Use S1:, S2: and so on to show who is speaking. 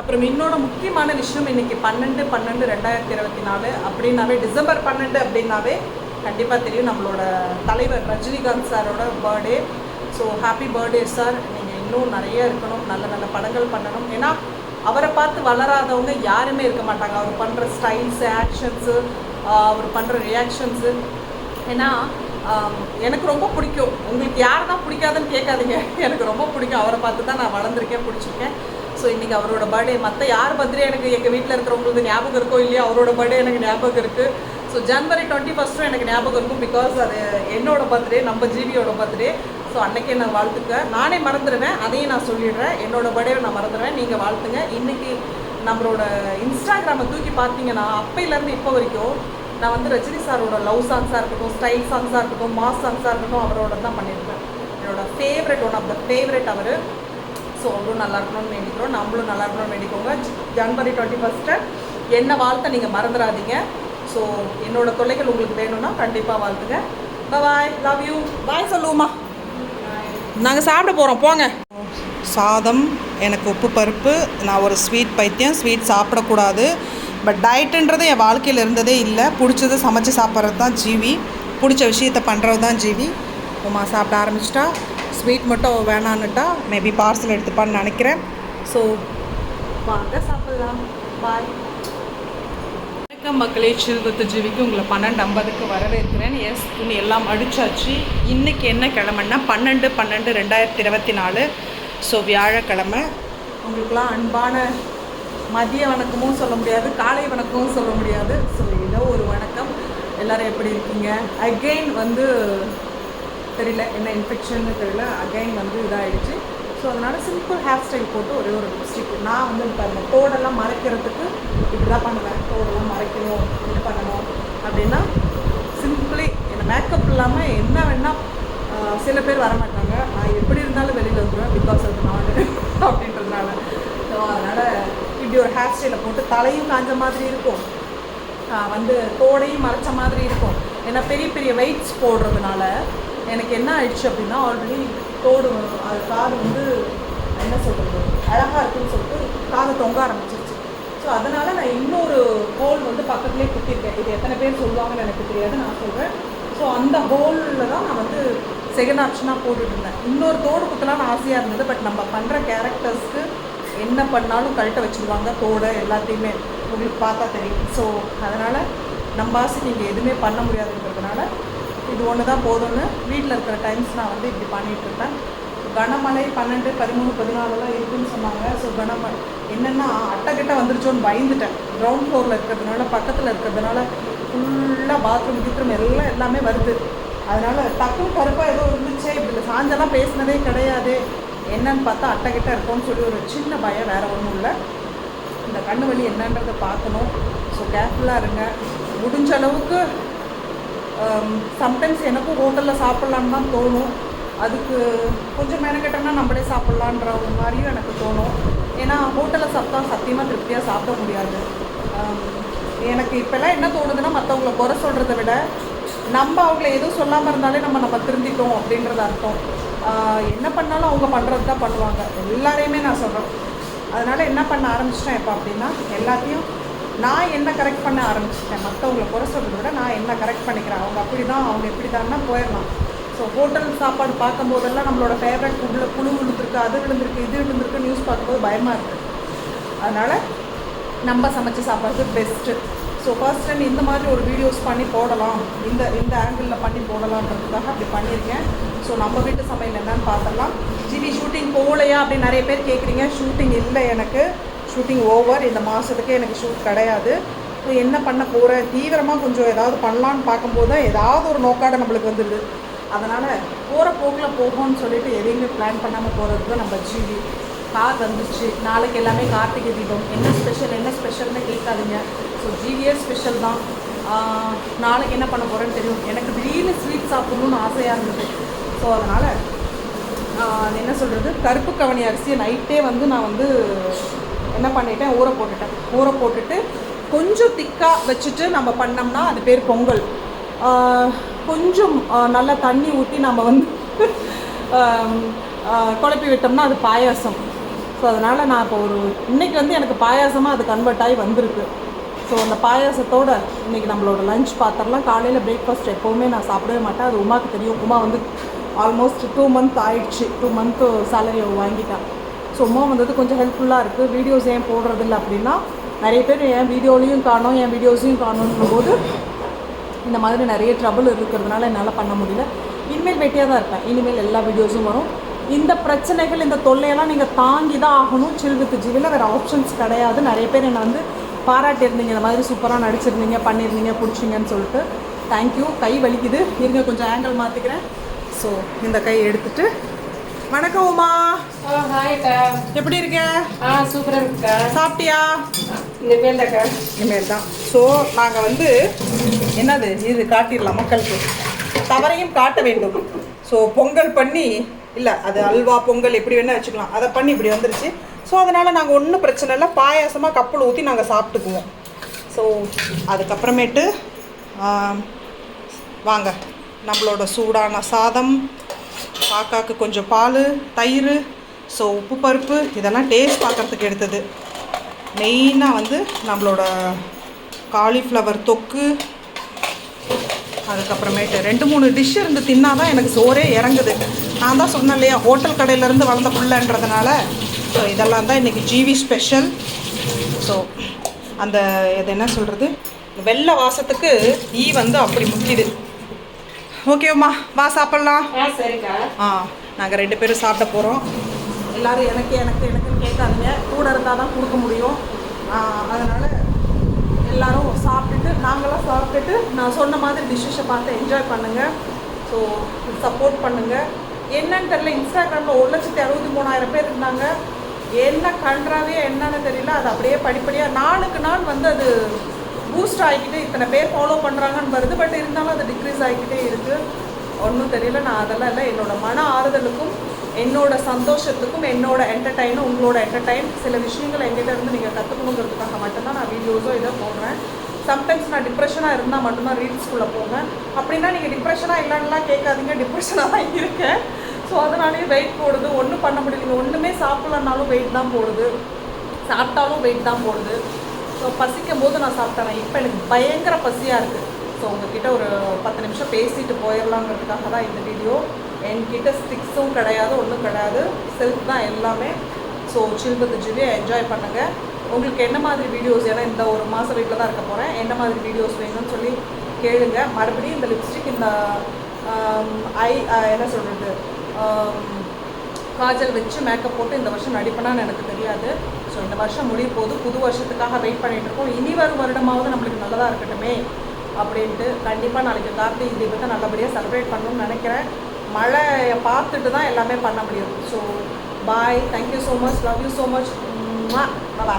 S1: அப்புறம் இன்னொரு முக்கியமான விஷயம் இன்னைக்கு பன்னெண்டு பன்னெண்டு ரெண்டாயிரத்தி இருபத்தி நாலு அப்படின்னாவே டிசம்பர் பன்னெண்டு அப்படின்னாவே கண்டிப்பாக தெரியும் நம்மளோட தலைவர் ரஜினிகாந்த் சாரோட birthday so happy birthday sir நீங்கள் இன்னும் நிறைய இருக்கணும் நல்ல நல்ல படங்கள் பண்ணணும். ஏன்னா அவரை பார்த்து வளராதவங்க யாருமே இருக்க மாட்டாங்க. அவர் பண்ணுற ஸ்டைல்ஸு ஆக்ஷன்ஸு அவர் பண்ணுற ரியாக்ஷன்ஸு ஏன்னா எனக்கு ரொம்ப பிடிக்கும். உங்களுக்கு யார் தான் பிடிக்காதுன்னு கேட்காதீங்க. எனக்கு ரொம்ப பிடிக்கும். அவரை பார்த்து தான் நான் வளர்ந்துருக்கேன் பிடிச்சிருக்கேன். ஸோ இன்றைக்கி அவரோட பர்த்டே மற்ற யார் பர்த்டே எனக்கு எங்கள் வீட்டில் இருக்கிறவங்களுக்கு ஞாபகம் இருக்கோ இல்லையோ அவரோட பர்த்டே எனக்கு ஞாபகம் இருக்குது ஸோ ஜனவரி டுவெண்ட்டி ஃபஸ்ட்டும் எனக்கு ஞாபகம் இருக்கும் பிகாஸ் அது என்னோட பர்த்டே நம்ம ஜிவியோட பர்த்டே ஸோ அன்னைக்கே நான் வாழ்த்துக்க. நானே மறந்துடுவேன் அதையும் நான் சொல்லிடுறேன். என்னோட பர்த்டே நான் மறந்துடுவேன் நீங்கள் வாழ்த்துங்க. இன்றைக்கி நம்மளோட இன்ஸ்டாகிராமை தூக்கி பார்த்தீங்கன்னா அப்பையிலேருந்து இப்போ வரைக்கும் நான் வந்து ரஜினி சாரோட லவ் சாங்ஸாக இருக்கட்டும் ஸ்டைல் சாங்ஸாக இருக்கட்டும் மாஸ் சாங்ஸாக இருக்கட்டும் அவரோட தான் பண்ணியிருப்பேன். என்னோட favourite one of the favourite our. So அவங்களும் நல்லா இருக்கணும்னு வேண்டிக்கிறோம். நம்மளும் நல்லா இருக்கணும்னு வேண்டிக்கோங்க. ஜனவரி டுவெண்ட்டி ஃபஸ்ட்டு என்ன வாழ்த்த நீங்கள் மறந்துடாதீங்க ஸோ என்னோட தொல்லைகள் உங்களுக்கு வேணும்னா கண்டிப்பாக வாழ்த்துங்க. பாய் லவ் யூ பாய் சொல்லுவோமா நாங்கள் சாப்பிட போகிறோம் போங்க. சாதம் எனக்கு உப்பு பருப்பு நான் ஒரு ஸ்வீட் பைத்தியம் ஸ்வீட் சாப்பிடக்கூடாது. பட் டயட்டுன்றது என் வாழ்க்கையில் இருந்ததே இல்லை. பிடிச்சது சமைச்சு சாப்பிட்றது தான் ஜீவி. பிடிச்ச விஷயத்த பண்ணுறது தான் ஜீவி. உமா சாப்பிட ஆரம்பிச்சிட்டா. ஸ்வீட் மட்டும் வேணான்னுட்டா மேபி பார்சல் எடுத்துப்பான்னு நினைக்கிறேன். ஸோ வாங்க சாப்பிட்லாம். பாய் வணக்கம் மக்களே சிறுகுத்து ஜீவிக்கு உங்களை பன்னெண்டு ஐம்பதுக்கு வரவேற்கிறேன். எஸ் துணி எல்லாம் அடிச்சாச்சு. இன்றைக்கி என்ன கிழமைன்னா பன்னெண்டு பன்னெண்டு ரெண்டாயிரத்தி இருபத்தி நாலு. ஸோ வியாழக்கிழமை. உங்களுக்குலாம் அன்பான மதிய வணக்கமும் சொல்ல முடியாது காலை வணக்கமும் சொல்ல முடியாது. ஸோ ஏதோ ஒரு வணக்கம். எல்லோரும் எப்படி இருக்கீங்க? அகெயின் வந்து தெரியல என்ன இன்ஃபெக்ஷன் தெரியல அகைன் வந்து இதாகிடுச்சு ஸோ அதனால் சிம்பிள் ஹேர் ஸ்டைல் போட்டு ஒரே ஒரு லிப்ஸ்டிக் நான் வந்து பாருங்க தோடெல்லாம் மறைக்கிறதுக்கு இப்படி தான் பண்ணுவேன். தோடெல்லாம் மறைக்கணும் இது பண்ணணும் அப்படின்னா சிம்பிளி என்ன மேக்கப் இல்லாமல் என்ன வேணால் சில பேர் வர மாட்டாங்க. நான் எப்படி இருந்தாலும் வெளியில் வந்துடுவேன் பிகாஸ் அது நாடு அப்படின்றதுனால. ஸோ அதனால் இப்படி ஒரு ஹேர் ஸ்டைலை போட்டு தலையும் காஞ்ச மாதிரி இருக்கும். வந்து தோடையும் மறைச்ச மாதிரி இருக்கும். ஏன்னா பெரிய பெரிய வெயிட்ஸ் போடுறதுனால எனக்கு என்ன ஆயிடுச்சு அப்படின்னா ஆல்ரெடி தோடு அது காது வந்து என்ன சொல்கிறது அழகாக இருக்குன்னு சொல்லிட்டு காது தொங்க ஆரம்பிச்சிருச்சு. ஸோ அதனால் நான் இன்னொரு ஹோல் வந்து பக்கத்துலேயே குத்திருக்கேன் இது எத்தனை பேர் சொல்லுவாங்கன்னு எனக்கு தெரியாது நான் சொல்கிறேன் ஸோ அந்த ஹோலில் தான் நான் வந்து செகண்ட் ஆப்ஷனாக போட்டுட்டு இருந்தேன். இன்னொரு தோடு குத்தலாம்னு ஆசையாக இருந்தது பட் நம்ம பண்ணுற கேரக்டர்ஸ்க்கு என்ன பண்ணாலும் கழட்ட வச்சுருவாங்க தோடை எல்லாத்தையுமே. உங்களுக்கு பார்த்தா தெரியும். ஸோ அதனால் நம்ம ஆசை நீங்கள் எதுவுமே பண்ண முடியாதுன்றதுனால இது ஒன்று தான் போதும்னு வீட்டில் இருக்கிற டைம்ஸ் நான் வந்து இப்படி பண்ணிகிட்டு இருப்பேன் கனமழை பன்னெண்டு பதிமூணு பதினாலுலாம் இருக்குதுன்னு சொன்னாங்க. ஸோ கனமழை என்னென்னா அட்டைக்கிட்ட வந்துருச்சோன்னு பயந்துட்டேன். கிரவுண்ட் ஃப்ளோரில் இருக்கிறதுனால பக்கத்தில் இருக்கிறதுனால ஃபுல்லாக பாத்ரூம் கீத்ரூம் எல்லாம் எல்லாமே வருது. அதனால் டக்குனு கருப்பாக ஏதோ இருந்துச்சே. இப்படி சாஞ்செல்லாம் பேசினதே கிடையாது. என்னன்னு பார்த்தா அட்டைக்கிட்ட இருக்கோன்னு சொல்லி ஒரு சின்ன பயம் வேறு ஒன்றும் இல்லை. இந்த கண்ணு வலி என்னன்றதை பார்க்கணும். ஸோ கேர்ஃபுல்லாக இருங்க. முடிஞ்ச அளவுக்கு Um, சம்டைம்ஸ் எனக்கும் ஹோட்டலில் சாப்பிட்லான்னு தான் தோணும். அதுக்கு கொஞ்சம் மெனக்கெட்டோம்னா நம்மளே சாப்பிட்லான்ற ஒரு மாதிரியும் எனக்கு தோணும். ஏன்னா ஹோட்டலில் சாப்பிட்டா சத்தியமாக திருப்தியாக சாப்பிட முடியாது. Um, எனக்கு இப்போல்லாம் என்ன தோணுதுன்னா மற்றவங்கள குறை சொல்கிறத விட நம்ம அவங்கள எதுவும் சொல்லாமல் இருந்தாலே நம்ம நம்ம திருந்திட்டோம் அப்படின்றது அர்த்தம். Uh, என்ன பண்ணாலும் அவங்க பண்ணுறது தான் பண்ணுவாங்க. எல்லாரையுமே நான் சொல்கிறேன் அதனால் என்ன பண்ண ஆரம்பிச்சிட்டேன் இப்போ அப்படின்னா எல்லாத்தையும் நான் என்ன கரெக்ட் பண்ண ஆரம்பிச்சிட்டேன்? மற்றவங்களை குறை சொல்கிறத விட நான் என்ன கரெக்ட் பண்ணிக்கிறேன்? அவங்க அப்படி தான் அவங்க இப்படி தான்னா போயிடலாம். ஸோ ஹோட்டல் சாப்பாடு பார்க்கும்போதெல்லாம் நம்மளோட ஃபேவரட் ஃபுட்டில் புழு விழுந்திருக்கு அது விழுந்திருக்கு இது விழுந்திருக்கு நியூஸ் பார்க்கும்போது பயமாக இருக்குது அதனால் நம்ம சமைச்சு சாப்பிட்றது பெஸ்ட்டு ஸோ ஃபர்ஸ்ட் டைம் இந்த மாதிரி ஒரு வீடியோஸ் பண்ணி போடலாம். இந்த இந்த ஆங்கிளில் பண்ணி போடலான்றதுக்காக அப்படி பண்ணியிருக்கேன். ஸோ நம்ம வீட்டு சமையல் என்னன்னு பார்த்துடலாம். ஜிவி ஷூட்டிங் போகலையா அப்படின்னு நிறைய பேர் கேட்குறீங்க ஷூட்டிங் இல்லை எனக்கு. ஷூட்டிங் ஓவர் இந்த மாதத்துக்கு எனக்கு ஷூட் கிடையாது. ஸோ என்ன பண்ண போகிறேன் தீவிரமாக கொஞ்சம் ஏதாவது பண்ணலான்னு பார்க்கும்போது தான் ஏதாவது ஒரு நோக்காடை நம்மளுக்கு வந்துடுது. அதனால் போகிற போக்கில் போகும்னு சொல்லிட்டு எதையுமே பிளான் பண்ணாமல் போகிறது தான் நம்ம ஜிவி கார் வந்துச்சு. நாளைக்கு எல்லாமே கார்த்திகை தீபம். என்ன ஸ்பெஷல் என்ன ஸ்பெஷல்னு கேட்காதீங்க. ஸோ ஜிவிஎஸ் ஸ்பெஷல் தான். நாளைக்கு என்ன பண்ண போகிறேன்னு தெரியும். எனக்கு திடீர்னு ஸ்வீட் சாப்பிட்ணுன்னு ஆசையாக இருந்தது. ஸோ அதனால் அது என்ன சொல்கிறது கருப்பு கவனி அரிசியை நைட்டே வந்து நான் வந்து என்ன பண்ணிட்டேன்? ஊற போட்டுட்டேன். ஊற போட்டுட்டு கொஞ்சம் திக்காக வச்சுட்டு நம்ம பண்ணோம்னா அது பேர் பொங்கல். கொஞ்சம் நல்லா தண்ணி ஊற்றி நம்ம வந்து குழப்பி விட்டோம்னா அது பாயாசம். ஸோ அதனால் நான் இப்போ ஒரு இன்றைக்கி வந்து எனக்கு பாயாசமாக அது கன்வெர்ட் ஆகி வந்திருக்கு. ஸோ அந்த பாயாசத்தோட இன்னைக்கு நம்மளோட லஞ்ச் பாத்திரலாம் காலையில் பிரேக்ஃபாஸ்ட் எப்போவுமே நான் சாப்பிடவே மாட்டேன். அது உமாவுக்கு தெரியும். உமா வந்து ஆல்மோஸ்ட் டூ மந்த் ஆயிடுச்சு. டூ மந்த்து சேலரி வாங்கிட்டான் ஸோ வந்தது கொஞ்சம் ஹெல்ப்ஃபுல்லாக இருக்குது வீடியோஸ் ஏன் போடுறதில்ல அப்படின்னா நிறைய பேர் என் வீடியோலையும் காணும் என் வீடியோஸையும் காணோன்னும் போது இந்த மாதிரி நிறைய ட்ரபுள் இருக்கிறதுனால என்னால் பண்ண முடியல. இனிமேல் வெட்டியாக தான் இருப்பேன். இனிமேல் எல்லா வீடியோஸும் வரும். இந்த பிரச்சனைகள் இந்த தொல்லையெல்லாம் நீங்கள் தாங்கி தான் ஆகணும் சில் வித் வேறு ஆப்ஷன்ஸ் கிடையாது. நிறைய பேர் என்னை வந்து பாராட்டியிருந்தீங்க. இந்த மாதிரி சூப்பராக நடிச்சிருந்தீங்க பண்ணியிருந்தீங்க பிடிச்சிங்கன்னு சொல்லிட்டு. தேங்க்யூ கை வலிக்குது. இருங்க கொஞ்சம் ஆங்கிள் மாற்றிக்கிறேன் ஸோ இந்த கை எடுத்துகிட்டு வணக்கம் உமா. எப்படி இருக்க?
S2: ஆ சூப்பராக இருக்குக்கா
S1: சாப்பிட்டியா?
S2: பேர் தாக்கா
S1: இனிமேல் தான். ஸோ நாங்கள் வந்து என்னது? இது காட்டிடலாம் மக்களுக்கு. தவறையும் காட்ட வேண்டும். ஸோ பொங்கல் பண்ணி இல்லை அது அல்வா பொங்கல் எப்படி வேணால் வச்சுக்கலாம். அதை பண்ணி இப்படி வந்துருச்சு. ஸோ அதனால் நாங்கள் ஒன்றும் பிரச்சனை இல்லை. பாயாசமாக கப்பல் ஊற்றி நாங்கள் சாப்பிட்டுக்குவோம். ஸோ அதுக்கப்புறமேட்டு வாங்க. நம்மளோட சூடான சாதம் காக்காக்கு கொஞ்சம் பால் தயிர் ஸோ உப்பு பருப்பு இதெல்லாம் டேஸ்ட் பார்க்குறதுக்கு எடுத்தது. மெயினாக வந்து நம்மளோட காலிஃப்ளவர் தொக்கு அதுக்கப்புறமேட்டு ரெண்டு மூணு டிஷ் இருந்து தின்னா தான் எனக்கு சோறே இறங்குது. நான் தான் சொன்னேன் இல்லையா ஹோட்டல் கடையிலேருந்து வளர்ந்த புள்ளன்றதுனால ஸோ இதெல்லாம் தான் இன்றைக்கி ஜிவி ஸ்பெஷல் ஸோ அந்த இது என்ன சொல்கிறது வெள்ளை வாசத்துக்கு ஈ வந்து அப்படி முக்கியது ஓகேம்மா வா சாப்பிட்லாம்.
S2: ஆ
S1: நாங்கள் ரெண்டு பேரும் சாப்பிட போகிறோம் எல்லாரும் எனக்கு எனக்கு எனக்குன்னு கேட்காதீங்க. கூட இருந்தால் தான் கொடுக்க முடியும். அதனால் எல்லாரும் சாப்பிட்டுட்டு நாங்களாம் சாப்பிட்டுட்டு நான் சொன்ன மாதிரி டிஷ்ஷஸை பார்த்து என்ஜாய் பண்ணுங்கள் ஸோ சப்போர்ட் பண்ணுங்கள் என்னன்னு தெரியல இன்ஸ்டாகிராமில் ஒரு லட்சத்தி அறுபத்தி மூணாயிரம் பேர் இருந்தாங்க. என்ன கன்றாவே என்னன்னு தெரியல. அது அப்படியே படிப்படியாக நாளுக்கு நாள் வந்து அது பூஸ்ட் ஆகிக்கிட்டு இத்தனை பேர் ஃபாலோ பண்ணுறாங்கன்னு வருது பட் இருந்தாலும் அது டிக்ரீஸ் ஆகிக்கிட்டே இருக்குது ஒன்றும் தெரியல நான் அதெல்லாம் இல்லை. என்னோடய மன ஆறுதலுக்கும் என்னோட சந்தோஷத்துக்கும் என்னோட என்டர்டைனும் உங்களோட என்டர்டைன் சில விஷயங்கள் எங்கிட்ட இருந்து நீங்கள் கற்றுக்கணுங்கிறதுக்காக மட்டும்தான் நான் வீடியோஸோ இதை போடுறேன். சம்டைம்ஸ் நான் டிப்ரெஷனாக இருந்தால் மட்டும்தான் ரீல்ஸ்குள்ளே போவேன் அப்படின்னா நீங்கள் டிப்ரெஷனாக இல்லைன்னுலாம் கேட்காதீங்க. டிப்ரெஷனாக தான் இருக்கேன். ஸோ அதனாலேயே வெயிட் போடுது. ஒன்றும் பண்ண முடியல. ஒன்றுமே சாப்பிட்லனாலும் வெயிட் தான் போடுது. சாப்பிட்டாலும் வெயிட் தான் போடுது. ஸோ பசிக்கும் போது நான் சாப்பிட்டேன். இப்போ எனக்கு பயங்கர பசியாக இருக்குது ஸோ உங்ககிட்ட ஒரு பத்து நிமிஷம் பேசிட்டு போயிடலாங்கிறதுக்காக தான் இந்த வீடியோ என்கிட்ட ஸ்டிக்ஸும் கிடையாது ஒன்றும் கிடையாது. செல்ஃப் தான் எல்லாமே. ஸோ சில்பத்து ஜிவியை என்ஜாய் பண்ணுங்கள் உங்களுக்கு என்ன மாதிரி வீடியோஸ் ஏன்னா இந்த ஒரு மாதம் வீட்டில் தான் இருக்க போகிறேன் என்ன மாதிரி வீடியோஸ் வேணும்னு சொல்லி கேளுங்க. மறுபடியும் இந்த லிப்ஸ்டிக் இந்த ஐ என்ன சொல்கிறது காஜல் வச்சு மேக்கப் போட்டு இந்த வருஷம் நடிப்பேனான்னு எனக்கு தெரியாது. ஸோ இந்த வருஷம் முடிய போது புது வருஷத்துக்காக வெயிட் பண்ணிட்டு இருக்கோம். இனி வரும் வருடமாவது நம்மளுக்கு நல்லதாக இருக்கட்டுமே அப்படின்ட்டு கண்டிப்பாக நாளைக்கு கார்த்திகை தீபத்தை நல்லபடியாக செலிப்ரேட் பண்ணணும்னு நினைக்கிறேன். மழையை பார்த்துட்டு தான் எல்லாமே பண்ண முடியும். So bye thank you so much love you so much நல்லா